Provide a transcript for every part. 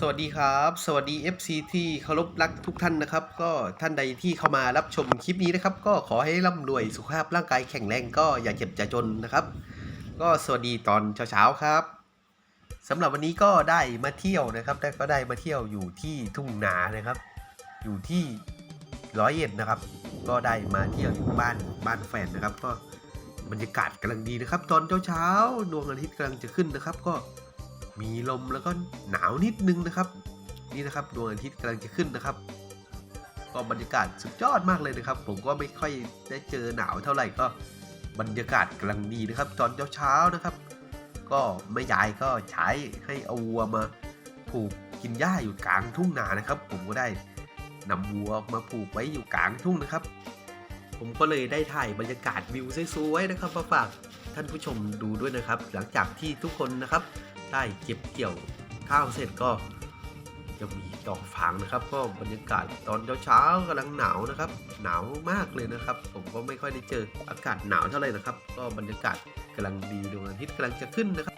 สวัสดีครับ สวัสดี FC ที่เคารพรักทุกท่านนะครับ ก็ท่านใดที่เข้ามารับชมคลิปนี้นะครับ ก็ขอให้ร่ำรวยสุขภาพร่างกายแข็งแรงก็อย่าเจ็บอย่าจนนะครับ ก็สวัสดีตอนเช้าๆครับสำหรับวันนี้ก็ได้มาเที่ยวนะครับได้ก็ได้มาเที่ยวอยู่ที่ทุ่งนานะครับ อยู่ที่ร้อยเอ็ดนะครับ ก็ได้มาเที่ยวอยู่บ้านบ้านแฟนนะครับ ก็บรรยากาศกำลังดีนะครับ ตอนเช้าๆดวงอาทิตย์กำลังจะขึ้นนะครับ ก็ มีลมแล้วก็หนาวนิดนึงนะครับ นี่นะครับดวงอาทิตย์กำลังจะขึ้นนะครับก็บรรยากาศสุดยอดมากเลยนะครับ ผมก็ไม่ค่อยได้เจอหนาวเท่าไหร่ก็บรรยากาศกำลังดีนะครับ ตอนเช้าๆนะครับ ก็แม่ยายก็ใช้ให้เอาวัวมาผูกกินหญ้าอยู่กลางทุ่งนานะครับ ผมก็ได้นำวัวมาผูกไว้อยู่กลางทุ่งนะครับ ผมก็เลยได้ถ่ายบรรยากาศวิวสวยๆนะครับมาฝากท่านผู้ชมดูด้วยนะครับ หลังจากที่ทุกคนนะครับ ได้เก็บเกี่ยวข้าวเสร็จก็จะมีดอกฝางนะครับ ก็บรรยากาศตอนเช้าๆกำลังหนาวนะครับ หนาวมากเลยนะครับ ผมก็ไม่ค่อยได้เจออากาศหนาวเท่าไหร่นะครับ ก็บรรยากาศกำลังดีดวงอาทิตย์กำลังจะขึ้นนะครับ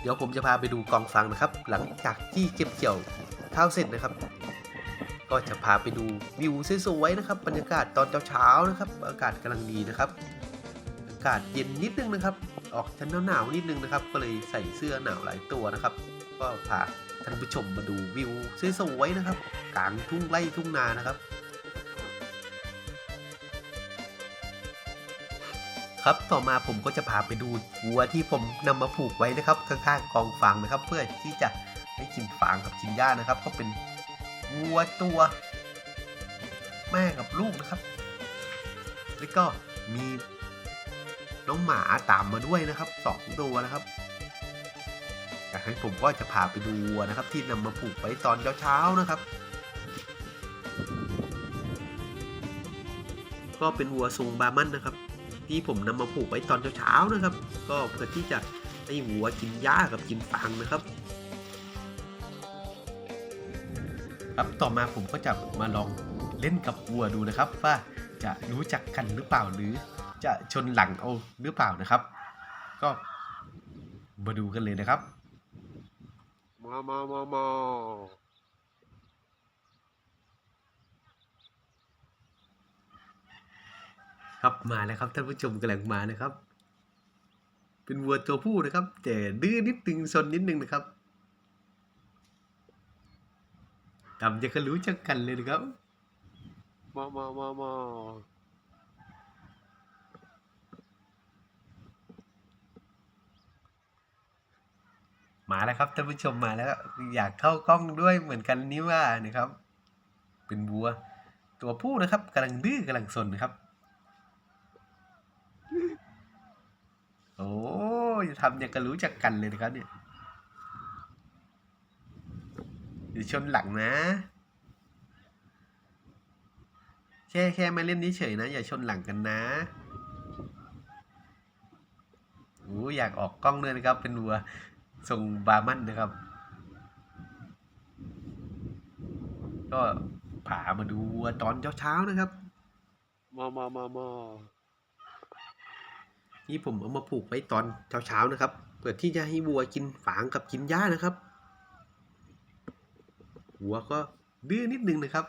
เดี๋ยวผมจะพาไปดูกองฟางนะครับ หลังจากที่เก็บเกี่ยวข้าวเสร็จนะครับ ก็จะพาไปดูวิวสวยๆนะครับ บรรยากาศตอนเช้าๆนะครับ อากาศกำลังดีนะครับ อากาศเย็นนิดนึงนะครับ ออกชั้นหนาวๆนิดนึงนะครับ ก็เลยใส่เสื้อหนาวหลายตัวนะครับ ก็พาท่านผู้ชมมาดูวิวสวยๆนะครับ กลางทุ่งไร่ทุ่งนานะครับ ครับต่อมาผมก็จะพาไปดูวัวที่ผมนำมาผูกไว้นะครับข้างๆกองฟางนะครับ เพื่อที่จะให้กินฟางกับกินหญ้านะครับ ก็เป็นวัวตัวแม่กับลูกนะครับ แล้วก็มี น้องหมาตามมาด้วยนะครับสองตัวนะครับจากนั้นผมก็จะพาไปดูวัวนะครับ ที่นำมาผูกไว้ตอนเช้าๆนะครับ ก็เป็นวัวทรงบาร์มันนะครับ ที่ผมนำมาผูกไว้ตอนเช้าๆนะครับ ก็เพื่อที่จะให้วัวกินหญ้ากับกินฟางนะครับครับต่อมาผมก็จะมาลองเล่นกับวัวดูนะครับ ว่าจะรู้จักกันหรือเปล่าหรือ จะชนหลังเอาหรือเปล่านะครับ ก็มาดูกันเลยนะครับมามามามาครับมาแล้วครับท่านผู้ชมกำลังมานะครับ เป็นวัวตัวผู้นะครับ แต่ดื้อนิดนึงซนนิดนึงนะครับทำจะก็รู้จักกันเลยนะครับมามามามา มาแล้วครับท่านผู้ชมมาแล้ว อยากเข้ากล้องด้วยเหมือนกันนี่ว่านะครับ เป็นวัว ตัวผู้นะครับกำลังดื้อกำลังซนนะครับ โอ้ยทำอย่างกับรู้จักกันเลยนะครับเนี่ยเดี๋ยวชนหลังนะ แค่แค่มาเล่นนี้เฉยนะ อย่าชนหลังกันนะโอ้อยากออกกล้องด้วยนะครับเป็นวัว ทรงบามันนะครับ ก็ผามาดูวัวตอนเช้าๆนะครับมามามามาที่ผมเอามาผูกไว้ตอนเช้าๆนะครับ เพื่อที่จะให้วัวกินฝางกับกินหญ้านะครับวัวก็ดื้อนิดนึงนะครับ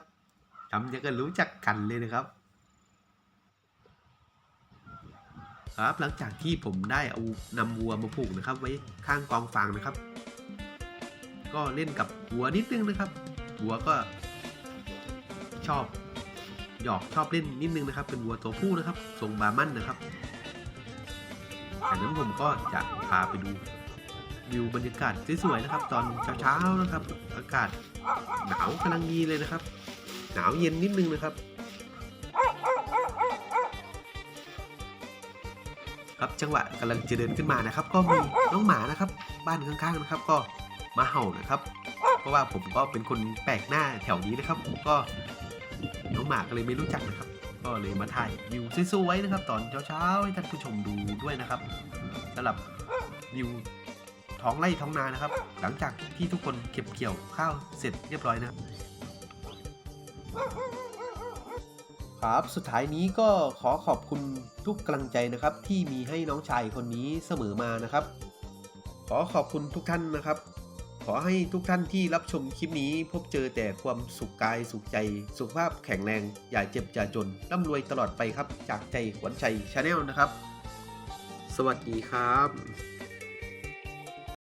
ทำยังกันรู้จักกันเลยนะครับ ครับ หลังจากที่ผมได้เอานำวัวมาผูกนะครับ ไว้ข้างกองฟางนะครับ ก็เล่นกับวัวนิดนึงนะครับ วัวก็ชอบหยอกชอบเล่นนิดนึงนะครับ เป็นวัวตัวผู้นะครับทรงบามันนะครับจากนั้นผมก็จะพาไปดูวิวบรรยากาศสวยๆนะครับ ตอนเช้าๆนะครับ อากาศหนาวกำลังดีเลยนะครับ หนาวเย็นนิดนึงนะครับ ครับจังหวะกำลังจะเดินขึ้นมานะครับ ก็มีน้องหมานะครับ บ้านข้างๆนะครับ ก็มาเห่านะครับ เพราะว่าผมก็เป็นคนแปลกหน้าแถวนี้นะครับผมก็น้องหมาก็เลยไม่รู้จักนะครับ ก็เลยมาถ่ายวิวสวยๆนะครับ ตอนเช้าๆให้ท่านผู้ชมดูด้วยนะครับสำหรับวิวท้องไร่ท้องนานะครับ หลังจากที่ทุกคนเก็บเกี่ยวข้าวเสร็จเรียบร้อยนะครับ ครับ สุดท้ายนี้ก็ขอขอบคุณทุกกำลังใจนะครับ ที่มีให้น้องชายคนนี้เสมอมานะครับ ขอขอบคุณทุกท่านนะครับ ขอให้ทุกท่านที่รับชมคลิปนี้ พบเจอแต่ความสุขกายสุขใจ สุขภาพแข็งแรง อย่าเจ็บอย่าจนร่ำรวยตลอดไปครับ จากใจขวัญชัยชาแนลนะครับ สวัสดีครับ